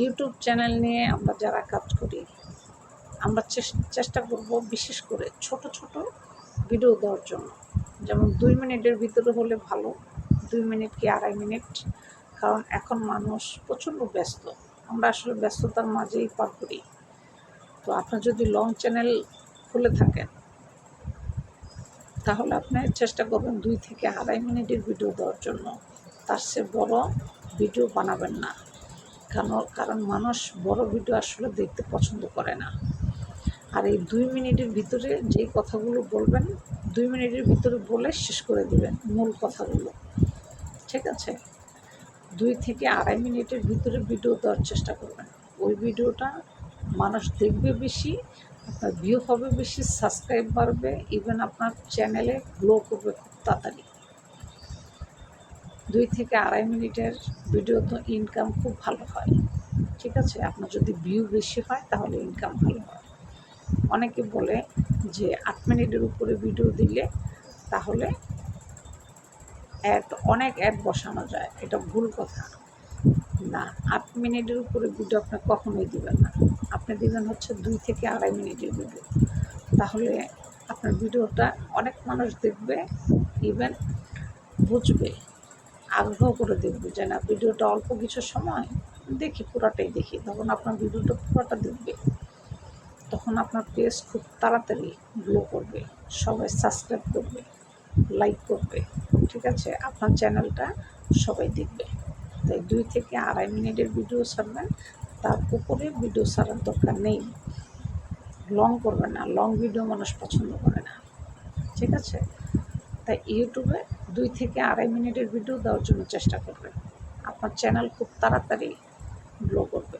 YouTube channel নিয়ে আমরা যারা কাজ করি, আমরা চেষ্টা করব বিশেষ করে ছোট ছোট ভিডিও দেওয়ার জন্য। যেমন দুই মিনিটের ভিতরে হলে ভালো, দুই মিনিট কি আড়াই মিনিট? কারণ এখন মানুষ প্রচণ্ড ব্যস্ত। আমরা আসলে ব্যস্ততার মাঝেই পার করি। তো আপনার যদি লং চ্যানেল খুলে থাকেন তাহলে আপনি চেষ্টা করবেন দুই থেকে আড়াই মিনিটের ভিডিও দেওয়ার জন্য। তার চেয়ে বড় ভিডিও বানাবেন না। কারণ কারণ মানুষ বড় ভিডিও আসলে দেখতে পছন্দ করে না। আর এই দুই মিনিটের ভিতরে যেই কথাগুলো বলবেন, দুই মিনিটের ভিতরে বলে শেষ করে দিবেন মূল কথাগুলো। ঠিক আছে? দুই থেকে আড়াই মিনিটের ভিতরে ভিডিও দেওয়ার চেষ্টা করবেন। ওই ভিডিওটা মানুষ দেখবে বেশি, আপনার ভিউ হবে বেশি সাবস্ক্রাইব বাড়বে ইভেন আপনার চ্যানেলে গ্লো করবে খুব তাড়াতাড়ি। দুই থেকে আড়াই মিনিটের ভিডিও তো ইনকাম খুব ভালো হয়। ঠিক আছে? আপনার যদি ভিউ বেশি হয়, তাহলে ইনকাম ভালো হয়। অনেকে বলে যে আট মিনিটের উপরে ভিডিও দিলে তাহলে অ্যাড অনেক অ্যাড বসানো যায়। এটা ভুল কথা। না, আট মিনিটের উপরে ভিডিও আপনি কখনোই দিবেন না। আপনি দিবেন হচ্ছে দুই থেকে আড়াই মিনিটের ভিডিও তাহলে আপনার ভিডিওটা অনেক মানুষ দেখবে ইভেন বুঝবে। আগ্রহ করে দেখবে যে না, ভিডিওটা অল্প কিছু সময় দেখি, পুরাটাই দেখি। তখন আপনার ভিডিওটা পুরোটা দেখবে। তখন আপনার পেজ খুব তাড়াতাড়ি গ্লো করবে, সবাই সাবস্ক্রাইব করবে লাইক করবে, ঠিক আছে? আপনার চ্যানেলটা সবাই দেখবে। তাই দুই থেকে আড়াই মিনিটের ভিডিও ছাড়বেন, তার উপরে ভিডিও ছাড়ার দরকার নেই। লং করবেন না লং ভিডিও মানুষ পছন্দ করে না, ঠিক আছে? তাই ইউটিউবে দুই থেকে আড়াই মিনিটের ভিডিও দেওয়ার জন্য চেষ্টা করবেন আপনার চ্যানেল খুব তাড়াতাড়ি গ্লো করবে।